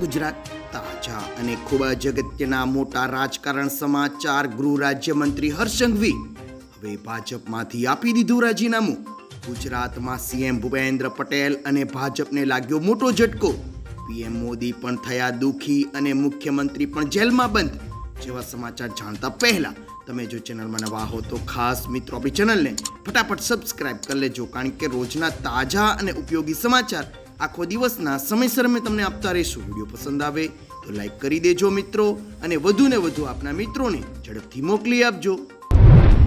ગુજરાત તાજા અને ખૂબ જ અગત્યના મોટા રાજકારણ સમાચાર ગૃહ રાજ્યમંત્રી હર્ષ સંઘવી હવે ભાજપમાંથી આપી દીધું રાજીનામું. ગુજરાતમાં સીએમ ભૂપેન્દ્ર પટેલ અને ભાજપને લાગ્યો મોટો ઝટકો. પીએમ મોદી પણ થયા દુઃખી અને મુખ્યમંત્રી પણ જેલમાં બંધ. જેવા સમાચાર જાણતા પહેલા તમે જો ચેનલમાં નવા હો તો ખાસ મિત્રો આપણી ચેનલને ફટાફટ સબસ્ક્રાઇબ કરી લેજો, કારણ કે રોજના તાજા અને ઉપયોગી સમાચાર આખો દિવસના સમયસર અમે તમને આપતા રહીશું. વીડિયો પસંદ આવે તો લાઈક કરી દેજો મિત્રો અને વધુ ને વધુ આપના મિત્રોને ઝડપથી મોકલી આપજો.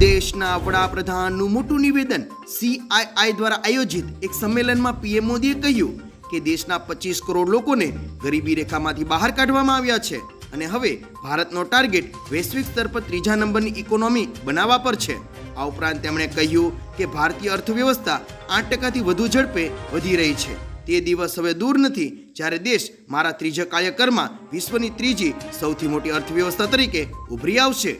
દેશના વડાપ્રધાનનું મોટું નિવેદન સીઆઈઆઈ દ્વારા આયોજિત એક સંમેલનમાં પીએમ મોદીએ કહ્યું કે દેશના પચીસ કરોડ લોકોને ગરીબી રેખામાંથી બહાર કાઢવામાં આવ્યા છે અને હવે ભારતનો ટાર્ગેટ વૈશ્વિક સ્તર પર ત્રીજા નંબરની ઇકોનોમી બનાવવા પર છે. આ ઉપરાંત તેમણે કહ્યું કે ભારતીય અર્થવ્યવસ્થા આઠ ટકાથી વધુ ઝડપે વધી રહી છે. તે દિવસ હવે દૂર નથી. જ્યારે દેશ મારા ત્રીજા કાર્યકરમાં વિશ્વની ત્રીજી સૌથી મોટી અર્થવ્યવસ્થા તરીકે ઉભરી આવશે.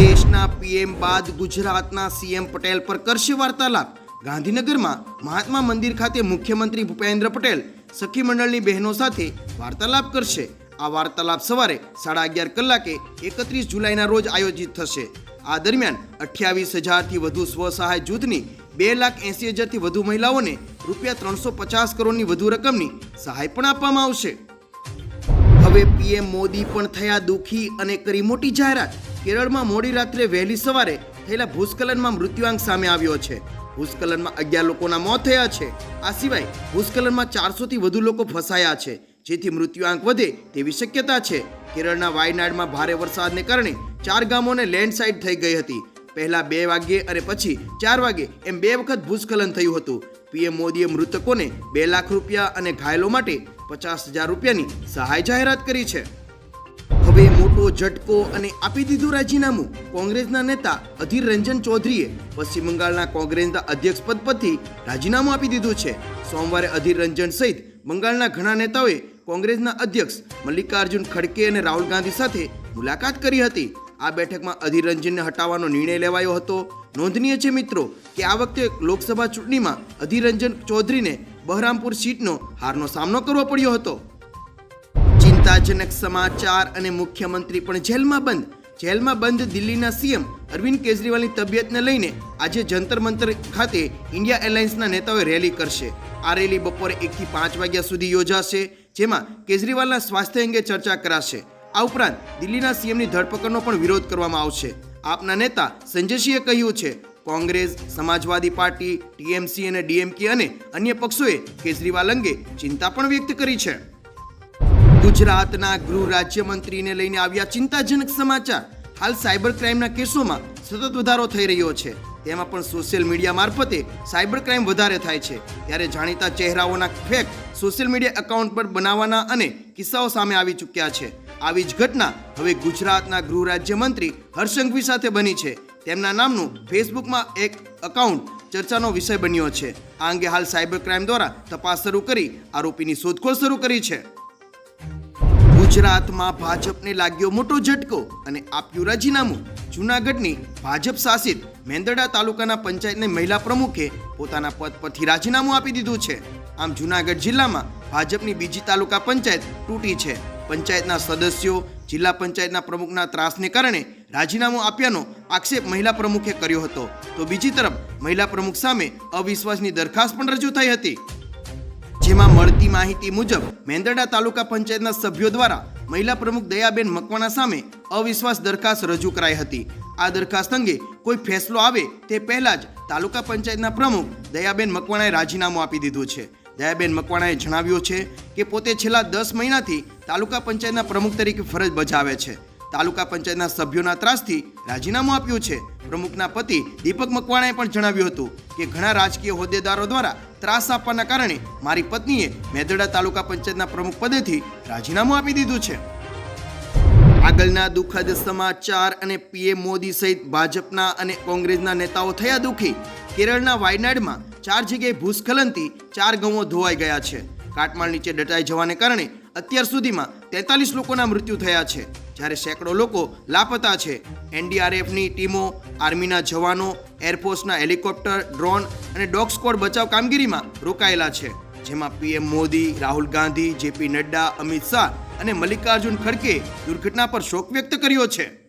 દેશના પીએમ બાદ ગુજરાતના સીએમ પટેલ પર કરશે વાર્તાલાપ. ગાંધીનગરમાં મહાત્મા મંદિર ખાતે મુખ્યમંત્રી ભૂપેન્દ્ર પટેલ સખી મંડળની બહેનો સાથે વાર્તાલાપ કરશે. આ વાર્તાલાપ સવારે સાડા અગિયાર કલાકે એકત્રીસ જુલાઈના રોજ આયોજિત થશે. આ દરમિયાન અઠ્યાવીસ હજારથી વધુ સ્વસહાય જૂથની બે લાખ એંસી હજારથી વધુ મહિલાઓને રૂપિયા ત્રણસો પચાસ કરોડની વધુ રકમની સહાય પણ આપવામાં આવશે. હવે પીએમ મોદી પણ થયા દુઃખી અને કરી મોટી જાહેરાત. કેરળમાં મોડી રાત્રે વહેલી સવારે થયેલા ભૂસ્ખલનમાં મૃત્યુઆંક સામે આવ્યો છે. ભૂસ્ખલનમાં અગિયાર લોકોના મોત થયા છે. આ સિવાય ભૂસ્ખલનમાં ચારસોથી વધુ લોકો ફસાયા છે, જેથી મૃત્યુઆંક વધે તેવી શક્યતા છે. કેરળના વાયનાડમાં ભારે વરસાદને કારણે ચાર ગામોને લેન્ડસ્લાઇડ થઈ ગઈ હતી. પહેલા બે વાગ્યે અને પછી ચાર વાગે એમ બે વખત ભૂસ્ખલન થયું હતું. પીએમ મોદીએ મૃતકોને બે લાખ રૂપિયા અને ઘાયલો માટે પચાસ હજાર રૂપિયાની સહાય જાહેરાત કરી છે. હવે મોટો ઝટકો અને આપી દીધું રાજીનામું કોંગ્રેસના નેતા અધીર રંજન ચૌધરીએ પશ્ચિમ બંગાળના કોંગ્રેસના અધ્યક્ષ પદ પરથી રાજીનામું આપી દીધું છે. સોમવારે અધીર રંજન સહિત બંગાળના ઘણા નેતાઓએ કોંગ્રેસના અધ્યક્ષ મલ્લિકાર્જુન ખડકે અને રાહુલ ગાંધી સાથે મુલાકાત કરી હતી. આ બેઠકમાં અધીર રંજનને હટાવવાનો નિર્ણય લેવાયો હતો. નોંધનીય છે મિત્રો કે આ વખતે લોકસભા ચૂંટણીમાં અધીર રંજન ચૌધરીને બહરામપુર સીટનો હારનો સામનો કરવો પડ્યો હતો. ચિંતાજનક સમાચાર અને મુખ્યમંત્રી પણ જેલમાં બંધ. જેલમાં બંધ દિલ્હીના સીએમ અરવિંદ કેજરીવાલની તબિયતને લઈને આજે જંતર મંતર ખાતે ઇન્ડિયા એરલાઇન્સના નેતાઓએ રેલી કરશે. આ રેલી બપોરે એકથી પાંચ વાગ્યા સુધી યોજાશે, જેમાં કેજરીવાલના સ્વાસ્થ્ય અંગે ચર્ચા કરાશે. આ ઉપરાંત દિલ્હીના સીએમની ધરપકડનો પણ વિરોધ કરવામાં આવશે. આપના નેતા સંજયસિંહે કહ્યું છે, કોંગ્રેસ, સમાજવાદી પાર્ટી, ટીએમસી અને ડીએમકે અને અન્ય પક્ષોએ કેજરીવાલ અંગે ચિંતા પણ વ્યક્ત કરી છે. ગુજરાતના ગૃહ રાજ્યમંત્રીને લઈને આવ્યા ચિંતાજનક સમાચાર. હાલ સાયબર ક્રાઇમના કેસોમાં સતત વધારો થઈ રહ્યો છે. તેમાં પણ સોશિયલ મીડિયા મારફતે સાયબર ક્રાઇમ વધારે થાય છે. ત્યારે જાણીતા ચહેરાઓના ફેક સોશિયલ મીડિયા એકાઉન્ટ પર બનાવવાના અને કિસ્સાઓ સામે આવી ચૂક્યા છે. આવી જ ઘટના હવે ગુજરાતના ગૃહ રાજ્યમંત્રી હર્ષંઘવી સાથે બની છે. તેમના નામનું ફેસબુકમાં એક અકાઉન્ટ ચર્ચાનો વિષય બન્યો છે. આ અંગે હાલ સાયબર ક્રાઇમ દ્વારા તપાસ શરૂ કરી આરોપીની શોધખોળ શરૂ કરી છે. ગુજરાતમાં ભાજપને લાગ્યો મોટો ઝટકો અને આપ્યું રાજીનામું. જૂનાગઢની ભાજપ શાસિત મેંદરડા તાલુકાના પંચાયતની મહિલા પ્રમુખે પોતાના પદ પરથી રાજીનામું આપી દીધું છે. આમ જૂનાગઢ જિલ્લામાં ભાજપની બીજી તાલુકા પંચાયત તૂટી છે. પંચાયતના સદસ્યો, જિલ્લા પંચાયતના પ્રમુખના ત્રાસને કારણે રાજીનામું આપ્યાનો આક્ષેપ મહિલા પ્રમુખે કર્યો હતો. તો બીજી તરફ મહિલા પ્રમુખ સામે અવિશ્વાસની દરખાસ્ત પણ રજૂ થઈ હતી. જેમાં મળતી માહિતી મુજબ મેંદરડા તાલુકા પંચાયતના સભ્યો દ્વારા મહિલા પ્રમુખ દયાબેન મકવાણા સામે અવિશ્વાસ દરખાસ્ત રજૂ કરાઈ હતી. આ દરખાસ્ત અંગે કોઈ ફેસલો આવે તે પહેલા જ તાલુકા પંચાયતના પ્રમુખ દયાબેન મકવાણાએ રાજીનામું આપી દીધું છે. દયાબેન મકવાણાએ જણાવ્યું છે કે પોતે છેલ્લા દસ મહિનાથી તાલુકા પંચાયતના પ્રમુખ તરીકે ફરજ બજાવે છે. તાલુકા પંચાયતના સભ્યોના ત્રાસથી રાજીનામું આપ્યું છે. પ્રમુખના પતિ દીપક મકવાણાએ પણ જણાવ્યું હતું કે ઘણા રાજકીય હોદ્દેદારો દ્વારા ત્રાસ આપવાના કારણે મારી પત્નીએ મેદડા તાલુકા પંચાયતના પ્રમુખ પદેથી રાજીનામું આપી દીધું છે. આગળના દુઃખદ સમાચાર અને પીએમ મોદી સહિત ભાજપના અને કોંગ્રેસના નેતાઓ થયા દુઃખી. કેરળના વાયનાડમાં ચાર જગ્યાએ ભૂસ્ખલનથી ચાર ગામો ધોવાઈ ગયા છે. કાટમાળ નીચે દટાઈ જવાને કારણે અત્યાર સુધીમાં તેતાલીસ લોકોના મૃત્યુ થયા છે. જ્યારે સેંકડો લોકો લાપતા છે. એનડીઆરએફની ટીમો, આર્મીના જવાનો, એરફોર્સના હેલિકોપ્ટર, ડ્રોન અને ડોગ સ્કોડ બચાવ કામગીરીમાં રોકાયેલા છે. જેમાં પીએમ મોદી, રાહુલ ગાંધી, જેપી નડ્ડા, અમિત શાહ અને મલ્લિકાર્જુન ખડકે દુર્ઘટના પર શોક વ્યક્ત કર્યો છે.